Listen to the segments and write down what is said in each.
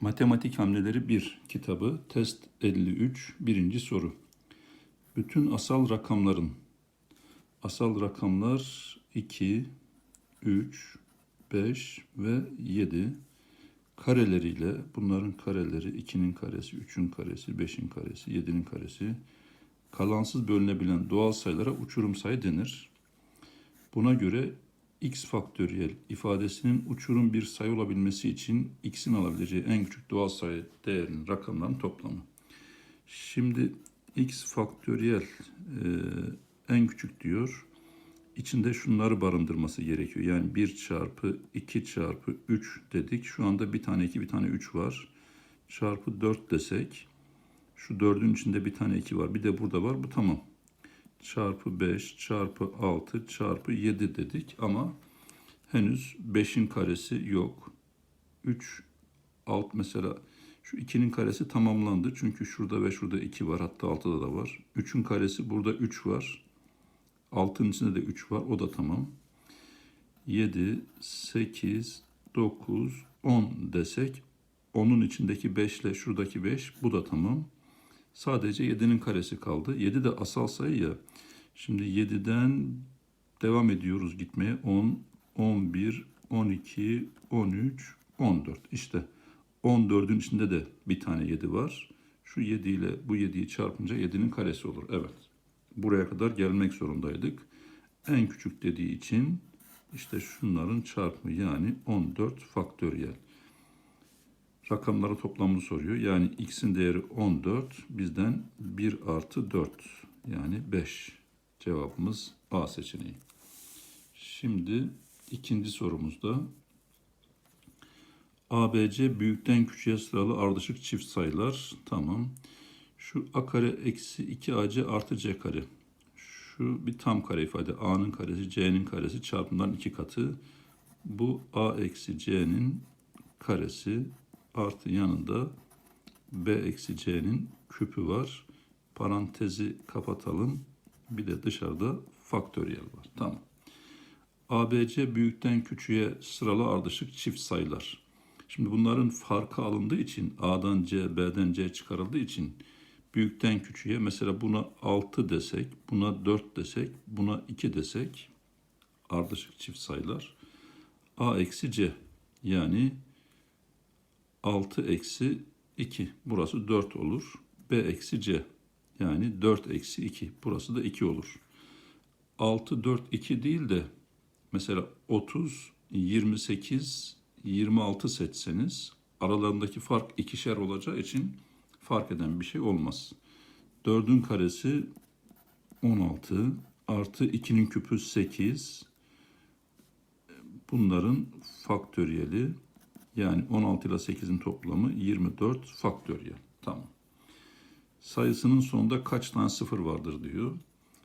Matematik Hamleleri 1 kitabı test 53 birinci soru. Bütün asal rakamların asal rakamlar 2, 3, 5 ve 7 kareleriyle bunların kareleri 2'nin karesi, 3'ün karesi, 5'in karesi, 7'nin karesi kalansız bölünebilen doğal sayılara uçurum sayı denir. Buna göre x faktöriyel ifadesinin uçurum bir sayı olabilmesi için x'in alabileceği en küçük doğal sayı değerinin rakamların toplamı. Şimdi x faktöriyel e, en küçük diyor. İçinde şunları barındırması gerekiyor. Yani 1 çarpı 2 çarpı 3 dedik. Şu anda bir tane 2 bir tane 3 var. Çarpı 4 desek. Şu 4'ün içinde bir tane 2 var. Bir de burada var. Bu tamam çarpı 5 çarpı 6 çarpı 7 dedik ama henüz 5'in karesi yok. 3 alt mesela şu 2'nin karesi tamamlandı. Çünkü şurada ve şurada 2 var. Hatta 6'da da var. 3'ün karesi burada 3 var. 6'nın içinde de 3 var. O da tamam. 7, 8, 9, 10 desek 10'un içindeki 5 ile şuradaki 5 bu da tamam. Sadece 7'nin karesi kaldı. 7 de asal sayı ya. Şimdi 7'den devam ediyoruz gitmeye. 10, 11, 12, 13, 14. İşte 14'ün içinde de bir tane 7 var. Şu 7 ile bu 7'yi çarpınca 7'nin karesi olur. Evet. Buraya kadar gelmek zorundaydık. En küçük dediği için işte şunların çarpımı yani 14 faktöriyel rakamları toplamını soruyor. Yani x'in değeri 14, bizden 1 artı 4 yani 5. Cevabımız A seçeneği. Şimdi ikinci sorumuzda ABC büyükten küçüğe sıralı ardışık çift sayılar. Tamam. Şu a kare eksi 2ac artı c kare. Şu bir tam kare ifade. a'nın karesi c'nin karesi çarpımdan iki katı. Bu a eksi c'nin karesi artı yanında b eksi c'nin küpü var. Parantezi kapatalım. Bir de dışarıda faktöriyel var. Tamam. ABC büyükten küçüğe sıralı ardışık çift sayılar. Şimdi bunların farkı alındığı için A'dan C, B'den C çıkarıldığı için büyükten küçüğe mesela buna 6 desek, buna 4 desek, buna 2 desek ardışık çift sayılar. A eksi C yani 6 eksi 2. Burası 4 olur. B eksi C. Yani 4 eksi 2. Burası da 2 olur. 6, 4, 2 değil de mesela 30, 28, 26 seçseniz aralarındaki fark ikişer olacağı için fark eden bir şey olmaz. 4'ün karesi 16 artı 2'nin küpü 8. Bunların faktöriyeli yani 16 ile 8'in toplamı 24 faktöriyel. Tamam. Sayısının sonunda kaç tane sıfır vardır diyor.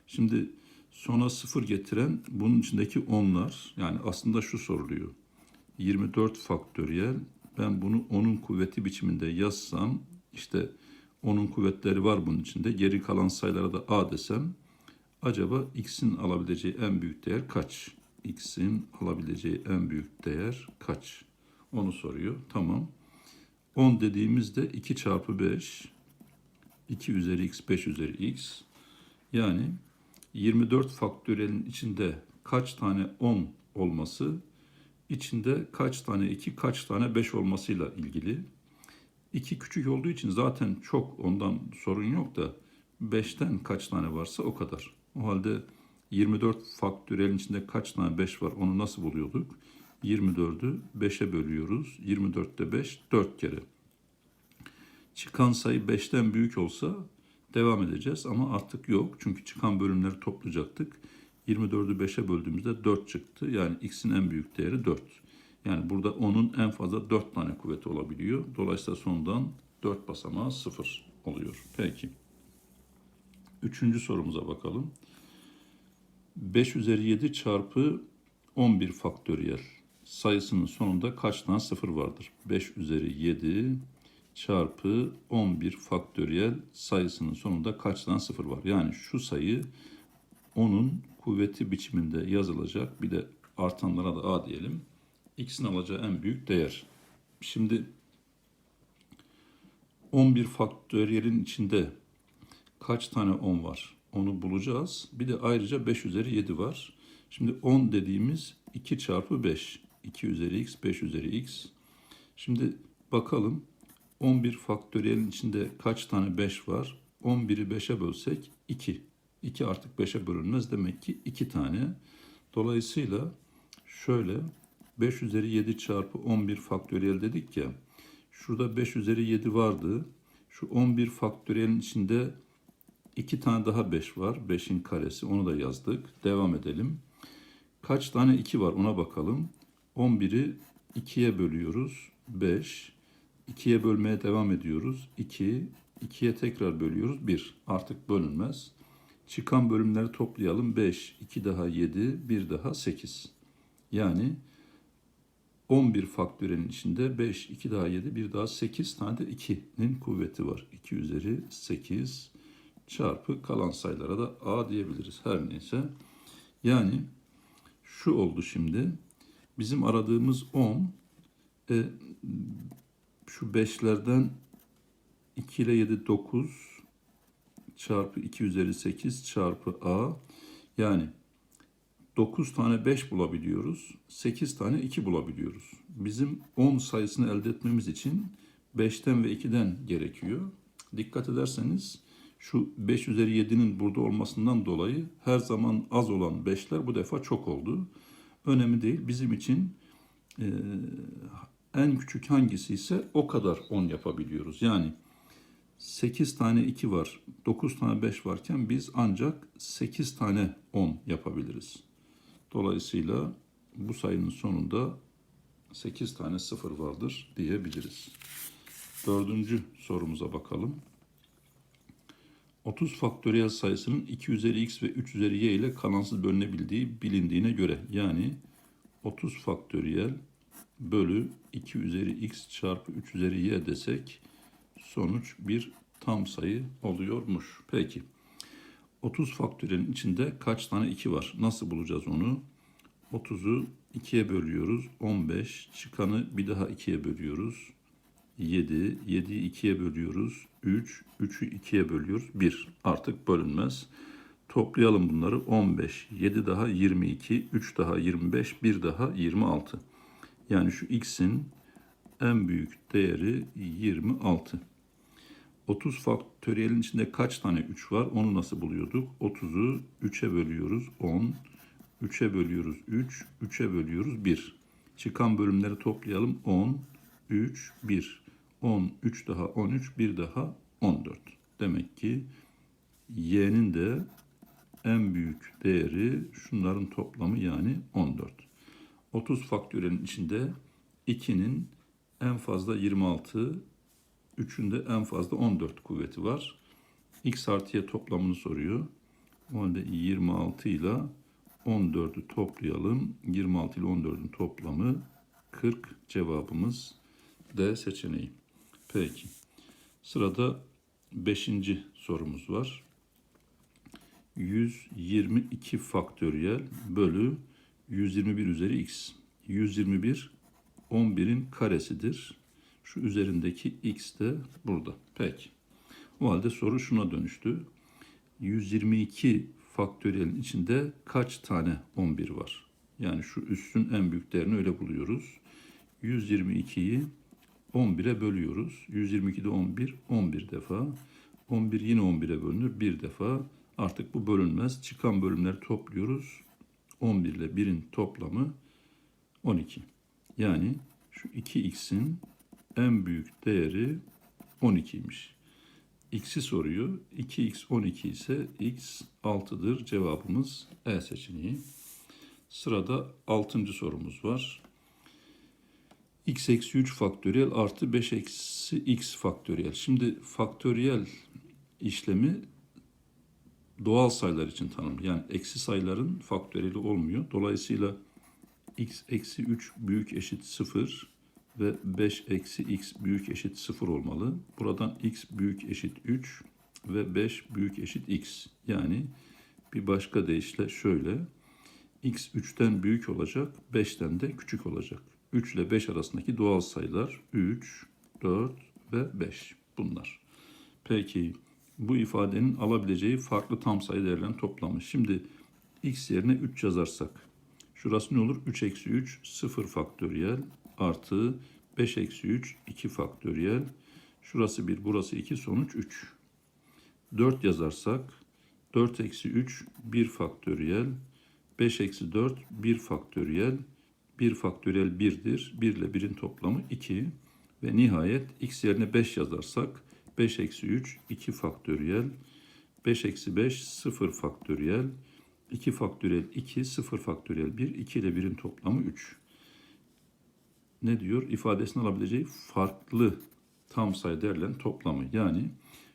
Şimdi sona sıfır getiren bunun içindeki onlar. Yani aslında şu soruluyor. 24 faktöriyel. Ben bunu onun kuvveti biçiminde yazsam işte onun kuvvetleri var bunun içinde. Geri kalan sayılara da a desem acaba x'in alabileceği en büyük değer kaç? x'in alabileceği en büyük değer kaç? Onu soruyor. Tamam. 10 dediğimizde 2 çarpı 5 2 üzeri x 5 üzeri x yani 24 faktörelin içinde kaç tane 10 olması içinde kaç tane 2 kaç tane 5 olmasıyla ilgili. 2 küçük olduğu için zaten çok ondan sorun yok da 5'ten kaç tane varsa o kadar. O halde 24 faktörelin içinde kaç tane 5 var onu nasıl buluyorduk? 24'ü 5'e bölüyoruz. 24'te 5 4 kere. Çıkan sayı 5'ten büyük olsa devam edeceğiz ama artık yok. Çünkü çıkan bölümleri toplayacaktık. 24'ü 5'e böldüğümüzde 4 çıktı. Yani x'in en büyük değeri 4. Yani burada onun en fazla 4 tane kuvveti olabiliyor. Dolayısıyla sondan 4 basamağı 0 oluyor. Peki. Üçüncü sorumuza bakalım. 5 üzeri 7 çarpı 11 faktöriyel sayısının sonunda kaç tane sıfır vardır? 5 üzeri 7 çarpı 11 faktöriyel sayısının sonunda kaç tane sıfır var? Yani şu sayı onun kuvveti biçiminde yazılacak. Bir de artanlara da a diyelim. X'in alacağı en büyük değer. Şimdi 11 faktöriyelin içinde kaç tane 10 var? Onu bulacağız. Bir de ayrıca 5 üzeri 7 var. Şimdi 10 dediğimiz 2 çarpı 5. 2 üzeri x, 5 üzeri x. Şimdi bakalım 11 faktöriyelin içinde kaç tane 5 var? 11'i 5'e bölsek 2. 2 artık 5'e bölünmez. Demek ki 2 tane. Dolayısıyla şöyle 5 üzeri 7 çarpı 11 faktöriyel dedik ya. Şurada 5 üzeri 7 vardı. Şu 11 faktöriyelin içinde 2 tane daha 5 var. 5'in karesi. Onu da yazdık. Devam edelim. Kaç tane 2 var ona bakalım. 11'i 2'ye bölüyoruz. 5. 2'ye bölmeye devam ediyoruz. 2. 2'ye tekrar bölüyoruz. 1. Artık bölünmez. Çıkan bölümleri toplayalım. 5, 2 daha 7, 1 daha 8. Yani 11 faktörinin içinde 5, 2 daha 7, 1 daha 8 tane de 2'nin kuvveti var. 2 üzeri 8 çarpı kalan sayılara da a diyebiliriz. Her neyse. Yani şu oldu şimdi. Bizim aradığımız 10 e, şu 5'lerden 2 ile 7 9 çarpı 2 üzeri 8 çarpı a yani 9 tane 5 bulabiliyoruz. 8 tane 2 bulabiliyoruz. Bizim 10 sayısını elde etmemiz için 5'ten ve 2'den gerekiyor. Dikkat ederseniz şu 5 üzeri 7'nin burada olmasından dolayı her zaman az olan 5'ler bu defa çok oldu. Önemli değil. Bizim için e, en küçük hangisi ise o kadar 10 yapabiliyoruz. Yani 8 tane 2 var, 9 tane 5 varken biz ancak 8 tane 10 yapabiliriz. Dolayısıyla bu sayının sonunda 8 tane 0 vardır diyebiliriz. Dördüncü sorumuza bakalım. 30 faktöriyel sayısının 2 üzeri x ve 3 üzeri y ile kalansız bölünebildiği bilindiğine göre yani 30 faktöriyel bölü 2 üzeri x çarpı 3 üzeri y desek sonuç bir tam sayı oluyormuş. Peki 30 faktöriyelin içinde kaç tane 2 var? Nasıl bulacağız onu? 30'u 2'ye bölüyoruz. 15 çıkanı bir daha 2'ye bölüyoruz. 7, 7'yi 2'ye bölüyoruz. 3, 3'ü 2'ye bölüyoruz. 1 artık bölünmez. Toplayalım bunları. 15, 7 daha 22, 3 daha 25, 1 daha 26. Yani şu x'in en büyük değeri 26. 30 faktöriyelin içinde kaç tane 3 var? Onu nasıl buluyorduk? 30'u 3'e bölüyoruz 10, 3'e bölüyoruz 3, 3'e bölüyoruz 1. Çıkan bölümleri toplayalım 10, 3, 1. 10, 3 daha 13, 1 daha 14. Demek ki y'nin de en büyük değeri şunların toplamı yani 14. 30 faktörelin içinde 2'nin en fazla 26, 3'ün de en fazla 14 kuvveti var. X artı y toplamını soruyor. O halde 26 ile 14'ü toplayalım. 26 ile 14'ün toplamı 40 cevabımız D seçeneği. Peki. Sırada 5. sorumuz var. 122 faktöriyel bölü 121 üzeri x. 121 11'in karesidir. Şu üzerindeki x de burada. Peki. O halde soru şuna dönüştü. 122 faktöriyelin içinde kaç tane 11 var? Yani şu üssün en büyük değerini öyle buluyoruz. 122'yi 11'e bölüyoruz. 122'de 11, 11 defa. 11 yine 11'e bölünür bir defa. Artık bu bölünmez. Çıkan bölümleri topluyoruz. 11 ile 1'in toplamı 12. Yani şu 2x'in en büyük değeri 12'ymiş. X'i soruyor. 2x 12 ise x 6'dır. Cevabımız E seçeneği. Sırada 6. sorumuz var. X eksi 3 faktöriyel artı 5 eksi x faktöriyel. Şimdi faktöriyel işlemi doğal sayılar için tanımlı. Yani eksi sayıların faktöriyeli olmuyor. Dolayısıyla x eksi 3 büyük eşit 0 ve 5 eksi x büyük eşit 0 olmalı. Buradan x büyük eşit 3 ve 5 büyük eşit x. Yani bir başka deyişle şöyle. x 3'ten büyük olacak, 5'ten de küçük olacak. 3 ile 5 arasındaki doğal sayılar 3, 4 ve 5 bunlar. Peki bu ifadenin alabileceği farklı tam sayı değerlerin toplamı. Şimdi x yerine 3 yazarsak şurası ne olur? 3 eksi 3 0 faktöriyel artı 5 eksi 3 2 faktöriyel. Şurası 1 burası 2 sonuç 3. 4 yazarsak 4 eksi 3 1 faktöriyel. 5 eksi 4 1 faktöriyel. 1 faktöriyel 1'dir. 1 ile 1'in toplamı 2. Ve nihayet x yerine 5 yazarsak 5 eksi 3 2 faktöriyel. 5 eksi 5 0 faktöriyel. 2 faktöriyel 2 0 faktöriyel 1 2 ile 1'in toplamı 3. Ne diyor? İfadesini alabileceği farklı tam sayı değerlerin toplamı. Yani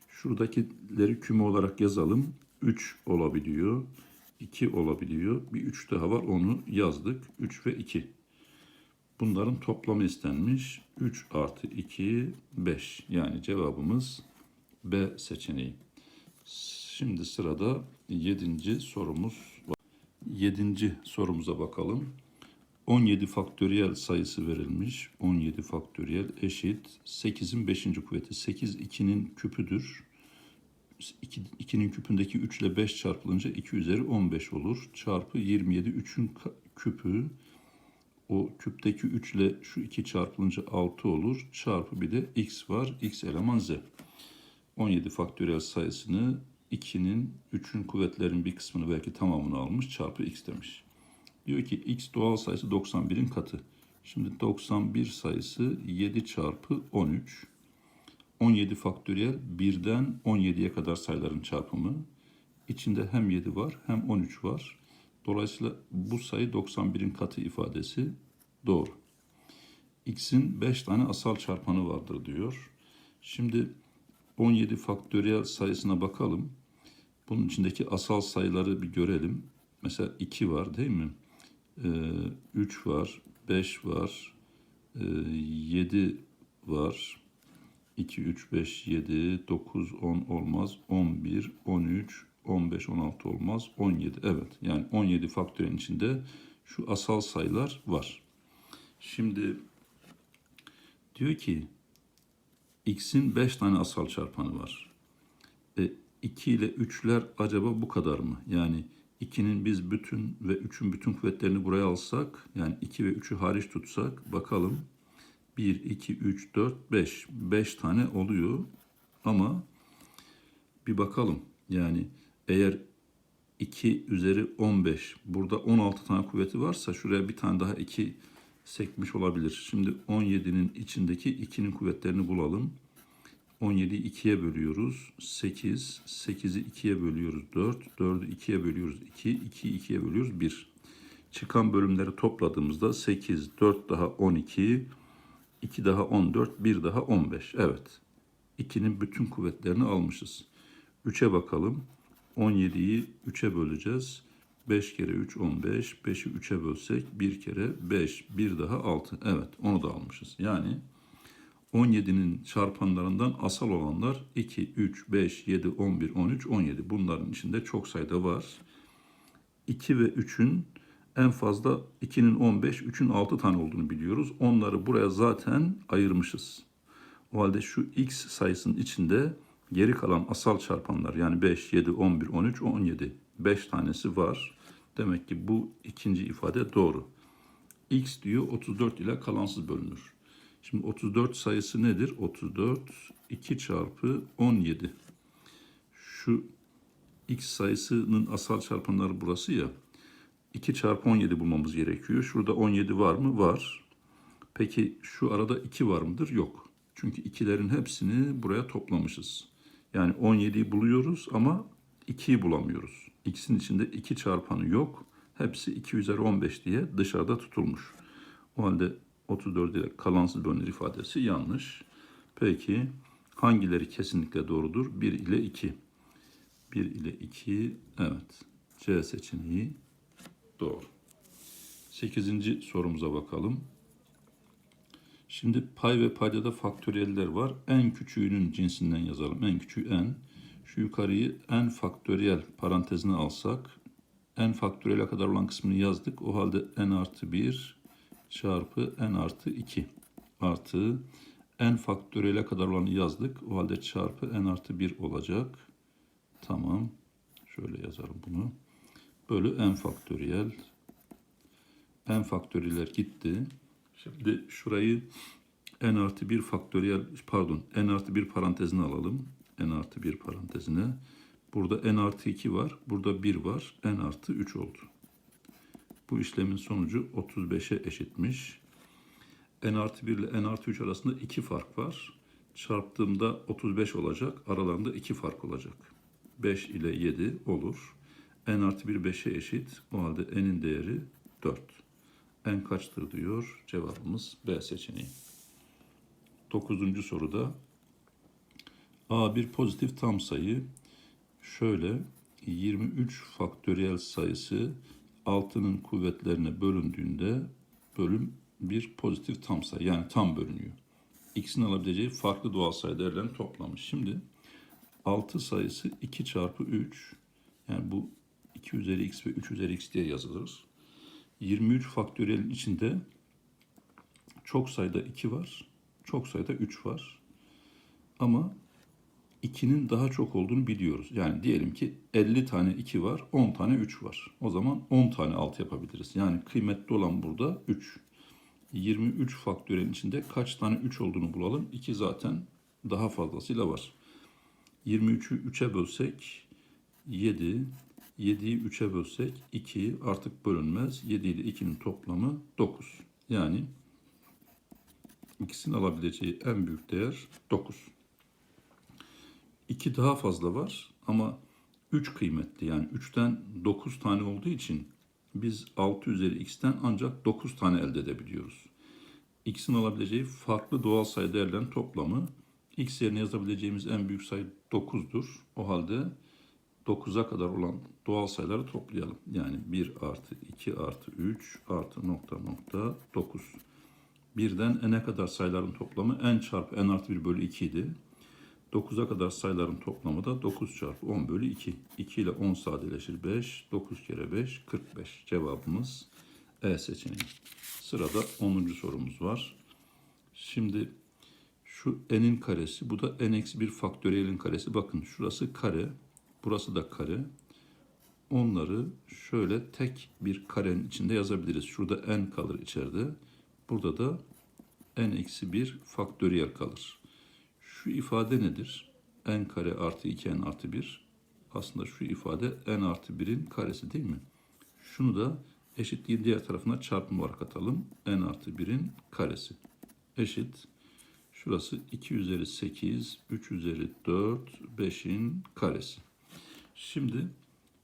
şuradakileri küme olarak yazalım. 3 olabiliyor. 2 olabiliyor. Bir 3 daha var onu yazdık. 3 ve 2. Bunların toplamı istenmiş. 3 artı 2 5. Yani cevabımız B seçeneği. Şimdi sırada 7. sorumuz var. 7. sorumuza bakalım. 17 faktöriyel sayısı verilmiş. 17 faktöriyel eşit 8'in 5. kuvveti. 8 2'nin küpüdür. 2, 2'nin küpündeki 3 ile 5 çarpılınca 2 üzeri 15 olur. Çarpı 27 3'ün ka- küpü. O küpteki 3 ile şu 2 çarpılınca 6 olur. Çarpı bir de x var. x eleman z. 17 faktöriyel sayısını 2'nin 3'ün kuvvetlerin bir kısmını belki tamamını almış. Çarpı x demiş. Diyor ki x doğal sayısı 91'in katı. Şimdi 91 sayısı 7 çarpı 13. 17 faktöriyel 1'den 17'ye kadar sayıların çarpımı. İçinde hem 7 var hem 13 var. Dolayısıyla bu sayı 91'in katı ifadesi doğru. X'in 5 tane asal çarpanı vardır diyor. Şimdi 17 faktöriyel sayısına bakalım. Bunun içindeki asal sayıları bir görelim. Mesela 2 var değil mi? Ee, 3 var, 5 var, ee, 7 var, 2, 3, 5, 7, 9, 10 olmaz, 11, 13, 15, 16 olmaz, 17. Evet yani 17 faktörün içinde şu asal sayılar var. Şimdi diyor ki x'in 5 tane asal çarpanı var. E, 2 ile 3'ler acaba bu kadar mı? Yani 2'nin biz bütün ve 3'ün bütün kuvvetlerini buraya alsak yani 2 ve 3'ü hariç tutsak bakalım 1, 2, 3, 4, 5. 5 tane oluyor ama bir bakalım. Yani eğer 2 üzeri 15 burada 16 tane kuvveti varsa şuraya bir tane daha 2 sekmiş olabilir. Şimdi 17'nin içindeki 2'nin kuvvetlerini bulalım. 17'yi 2'ye bölüyoruz. 8. 8'i 2'ye bölüyoruz. 4. 4'ü 2'ye bölüyoruz. 2. 2'yi 2'ye bölüyoruz. 1. Çıkan bölümleri topladığımızda 8, 4 daha 12, 2 daha 14, 1 daha 15. Evet. 2'nin bütün kuvvetlerini almışız. 3'e bakalım. 17'yi 3'e böleceğiz. 5 kere 3 15. 5'i 3'e bölsek 1 kere 5. 1 daha 6. Evet onu da almışız. Yani 17'nin çarpanlarından asal olanlar 2, 3, 5, 7, 11, 13, 17. Bunların içinde çok sayıda var. 2 ve 3'ün en fazla 2'nin 15, 3'ün 6 tane olduğunu biliyoruz. Onları buraya zaten ayırmışız. O halde şu x sayısının içinde geri kalan asal çarpanlar yani 5, 7, 11, 13, 17. 5 tanesi var. Demek ki bu ikinci ifade doğru. x diyor 34 ile kalansız bölünür. Şimdi 34 sayısı nedir? 34 2 çarpı 17. Şu x sayısının asal çarpanları burası ya. 2 çarpı 17 bulmamız gerekiyor. Şurada 17 var mı? Var. Peki şu arada 2 var mıdır? Yok. Çünkü ikilerin hepsini buraya toplamışız. Yani 17'yi buluyoruz ama 2'yi bulamıyoruz. X'in içinde 2 çarpanı yok. Hepsi 2 üzeri 15 diye dışarıda tutulmuş. O halde 34 ile kalansız bölünür ifadesi yanlış. Peki hangileri kesinlikle doğrudur? 1 ile 2. 1 ile 2 evet. C seçeneği doğru. 8. sorumuza bakalım. Şimdi pay ve paydada faktöriyeller var. En küçüğünün cinsinden yazalım. En küçüğü n. Şu yukarıyı n faktöriyel parantezine alsak n faktöriyele kadar olan kısmını yazdık. O halde n artı 1 çarpı n artı 2 artı n faktöriyele kadar olanı yazdık. O halde çarpı n artı 1 olacak. Tamam. Şöyle yazalım bunu. Bölü n faktöriyel. n faktöriyeller gitti. Şimdi şurayı n artı 1 faktöriyel pardon n artı 1 parantezine alalım. n artı 1 parantezine. Burada n artı 2 var. Burada 1 var. n artı 3 oldu. Bu işlemin sonucu 35'e eşitmiş. n artı 1 ile n artı 3 arasında 2 fark var. Çarptığımda 35 olacak. Aralarında 2 fark olacak. 5 ile 7 olur. N artı 1 5'e eşit. O halde n'in değeri 4. n kaçtır diyor. Cevabımız B seçeneği. Dokuzuncu soruda A bir pozitif tam sayı. Şöyle 23 faktöriyel sayısı 6'nın kuvvetlerine bölündüğünde bölüm bir pozitif tam sayı yani tam bölünüyor. X'in alabileceği farklı doğal sayı değerlerini toplamış. Şimdi 6 sayısı 2 çarpı 3 yani bu 2 üzeri x ve 3 üzeri x diye yazılır. 23 faktöriyelin içinde çok sayıda 2 var, çok sayıda 3 var. Ama 2'nin daha çok olduğunu biliyoruz. Yani diyelim ki 50 tane 2 var, 10 tane 3 var. O zaman 10 tane 6 yapabiliriz. Yani kıymetli olan burada 3. 23 faktöriyelin içinde kaç tane 3 olduğunu bulalım. 2 zaten daha fazlasıyla var. 23'ü 3'e bölsek 7, 7'yi 3'e bölsek 2 artık bölünmez. 7 ile 2'nin toplamı 9. Yani ikisinin alabileceği en büyük değer 9. 2 daha fazla var ama 3 kıymetli. Yani 3'ten 9 tane olduğu için biz 6 üzeri x'ten ancak 9 tane elde edebiliyoruz. X'in alabileceği farklı doğal sayı değerlerin toplamı x yerine yazabileceğimiz en büyük sayı 9'dur. O halde 9'a kadar olan doğal sayıları toplayalım. Yani 1 artı 2 artı 3 artı nokta nokta 9. Birden n'e kadar sayıların toplamı n çarpı n artı 1 bölü 2 idi. 9'a kadar sayıların toplamı da 9 çarpı 10 bölü 2. 2 ile 10 sadeleşir 5. 9 kere 5 45. Cevabımız E seçeneği. Sırada 10. sorumuz var. Şimdi şu n'in karesi, bu da n eksi 1 faktöriyelin karesi. Bakın şurası kare, burası da kare. Onları şöyle tek bir karenin içinde yazabiliriz. Şurada n kalır içeride. Burada da n eksi 1 faktöriyel kalır. Şu ifade nedir? n kare artı 2n artı 1. Aslında şu ifade n artı 1'in karesi değil mi? Şunu da eşitliğin diğer tarafına çarpım olarak atalım. n artı 1'in karesi. Eşit. Şurası 2 üzeri 8, 3 üzeri 4, 5'in karesi. Şimdi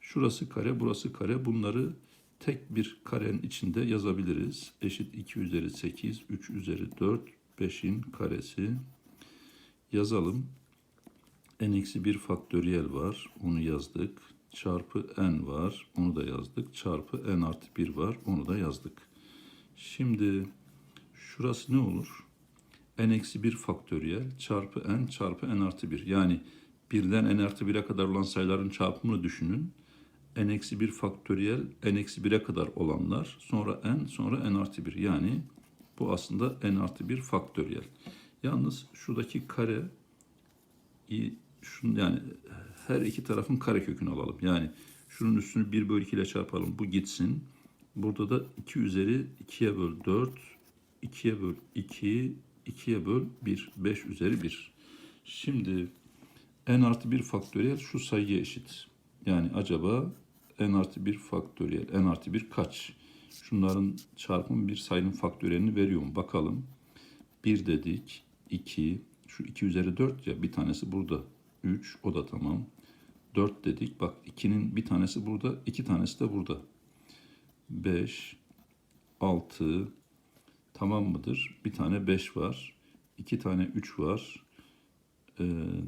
şurası kare, burası kare. Bunları tek bir karenin içinde yazabiliriz. Eşit 2 üzeri 8, 3 üzeri 4, 5'in karesi. Yazalım. n-1 faktöriyel var. Onu yazdık. Çarpı n var. Onu da yazdık. Çarpı n artı 1 var. Onu da yazdık. Şimdi şurası ne olur? n-1 faktöriyel çarpı n çarpı n artı 1. Yani birden n artı 1'e kadar olan sayıların çarpımını düşünün. n-1 faktöriyel n-1'e kadar olanlar. Sonra n sonra n artı 1. Yani bu aslında n artı 1 faktöriyel. Yalnız şuradaki kare şun yani her iki tarafın kare kökünü alalım. Yani şunun üstünü 1 bölü 2 ile çarpalım. Bu gitsin. Burada da 2 üzeri 2'ye böl 4, 2'ye böl 2, 2'ye böl 1, 5 üzeri 1. Şimdi n artı 1 faktöriyel şu sayıya eşit. Yani acaba n artı 1 faktöriyel, n artı 1 kaç? Şunların çarpımı bir sayının faktöriyelini veriyor mu? Bakalım. 1 dedik, 2, şu 2 üzeri 4 ya bir tanesi burada. 3 o da tamam. 4 dedik. Bak 2'nin bir tanesi burada, iki tanesi de burada. 5, 6 tamam mıdır? Bir tane 5 var. 2 tane 3 var. E,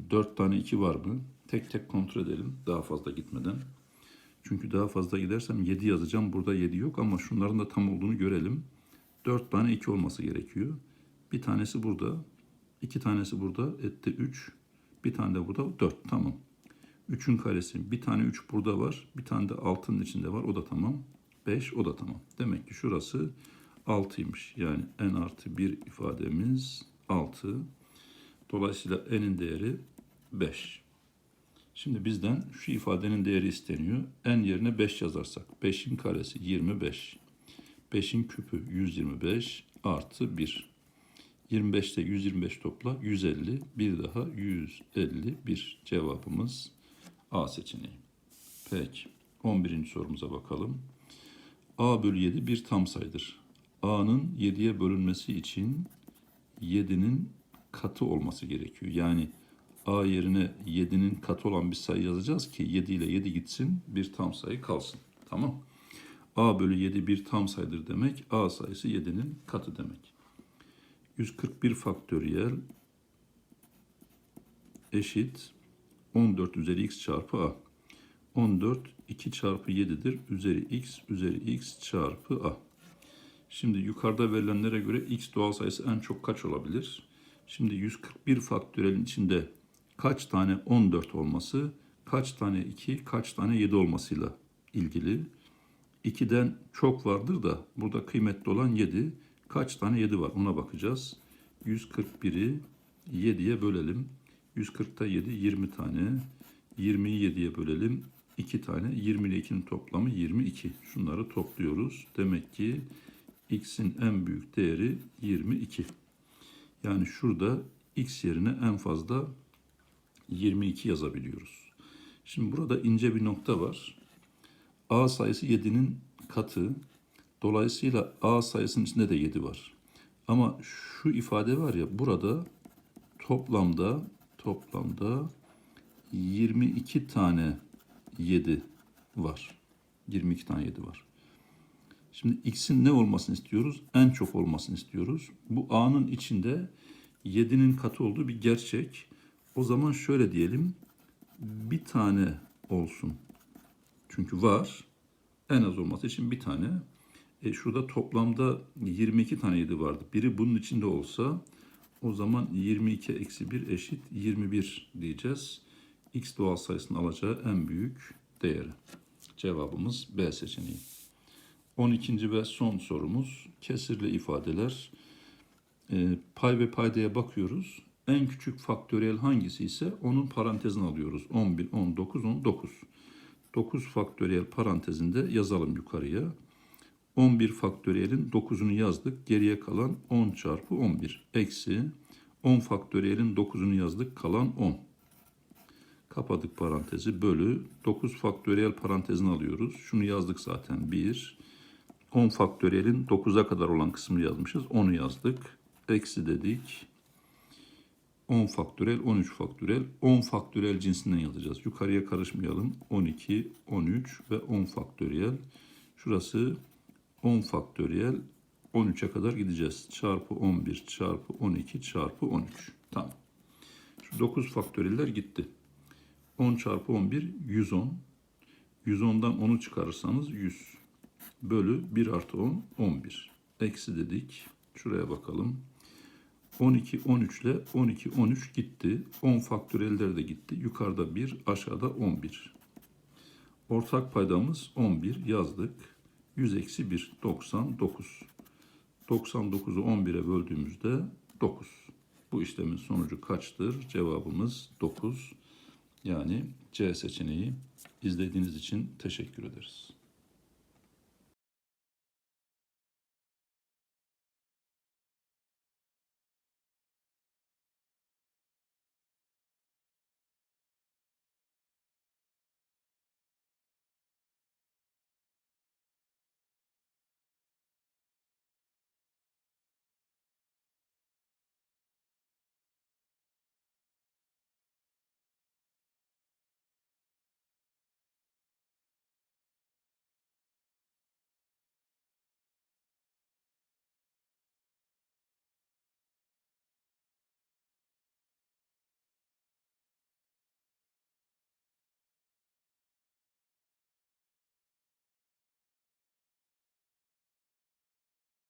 4 tane 2 var mı? Tek tek kontrol edelim daha fazla gitmeden. Çünkü daha fazla gidersem 7 yazacağım. Burada 7 yok ama şunların da tam olduğunu görelim. 4 tane 2 olması gerekiyor. Bir tanesi burada. iki tanesi burada. Etti 3. Bir tane de burada 4. Tamam. 3'ün karesi. Bir tane 3 burada var. Bir tane de 6'nın içinde var. O da tamam. 5 o da tamam. Demek ki şurası 6'ymış. Yani n artı 1 ifademiz 6. Dolayısıyla n'in değeri 5. Şimdi bizden şu ifadenin değeri isteniyor. n yerine 5 yazarsak 5'in karesi 25. 5'in küpü 125 artı 1. 25 ile 125 topla 150. Bir daha 151 cevabımız A seçeneği. Peki 11. sorumuza bakalım. A bölü 7 bir tam sayıdır. A'nın 7'ye bölünmesi için 7'nin katı olması gerekiyor. Yani A yerine 7'nin katı olan bir sayı yazacağız ki 7 ile 7 gitsin bir tam sayı kalsın. Tamam. A bölü 7 bir tam sayıdır demek. A sayısı 7'nin katı demek. 141 faktöriyel eşit 14 üzeri x çarpı a. 14 2 çarpı 7'dir. Üzeri x üzeri x çarpı a. Şimdi yukarıda verilenlere göre x doğal sayısı en çok kaç olabilir? Şimdi 141 faktörelin içinde kaç tane 14 olması, kaç tane 2, kaç tane 7 olmasıyla ilgili. 2'den çok vardır da burada kıymetli olan 7. Kaç tane 7 var ona bakacağız. 141'i 7'ye bölelim. 140'ta 7 20 tane. 20'yi 7'ye bölelim. 2 tane. 20 ile 2'nin toplamı 22. Şunları topluyoruz. Demek ki x'in en büyük değeri 22. Yani şurada x yerine en fazla 22 yazabiliyoruz. Şimdi burada ince bir nokta var. A sayısı 7'nin katı. Dolayısıyla A sayısının içinde de 7 var. Ama şu ifade var ya burada toplamda toplamda 22 tane 7 var. 22 tane 7 var. Şimdi x'in ne olmasını istiyoruz? En çok olmasını istiyoruz. Bu a'nın içinde 7'nin katı olduğu bir gerçek. O zaman şöyle diyelim. Bir tane olsun. Çünkü var. En az olması için bir tane. E şurada toplamda 22 tane 7 vardı. Biri bunun içinde olsa o zaman 22 eksi 1 eşit 21 diyeceğiz. X doğal sayısının alacağı en büyük değeri. Cevabımız B seçeneği. 12. ve son sorumuz kesirli ifadeler. E, pay ve paydaya bakıyoruz. En küçük faktöriyel hangisi ise onun parantezine alıyoruz. 11, 19, 19. 9 faktöriyel parantezinde yazalım yukarıya. 11 faktöriyelin 9'unu yazdık. Geriye kalan 10 çarpı 11. Eksi 10 faktöriyelin 9'unu yazdık. Kalan 10. Kapadık parantezi bölü 9 faktöriyel parantezini alıyoruz. Şunu yazdık zaten 1. 10 faktöriyelin 9'a kadar olan kısmını yazmışız. 10'u yazdık. Eksi dedik. 10 faktörel, 13 faktörel, 10 faktörel cinsinden yazacağız. Yukarıya karışmayalım. 12, 13 ve 10 faktöriyel. Şurası 10 faktöriyel 13'e kadar gideceğiz. Çarpı 11 çarpı 12 çarpı 13. Tamam. Şu 9 faktöriyeller gitti. 10 çarpı 11 110. 110'dan 10'u çıkarırsanız 100. Bölü 1 artı 10 11. Eksi dedik. Şuraya bakalım. 12 13 ile 12 13 gitti. 10 faktöriyeller de gitti. Yukarıda 1 aşağıda 11. Ortak paydamız 11 yazdık. 100 eksi 1 99. 99'u 11'e böldüğümüzde 9. Bu işlemin sonucu kaçtır? Cevabımız 9. Yani C seçeneği. İzlediğiniz için teşekkür ederiz.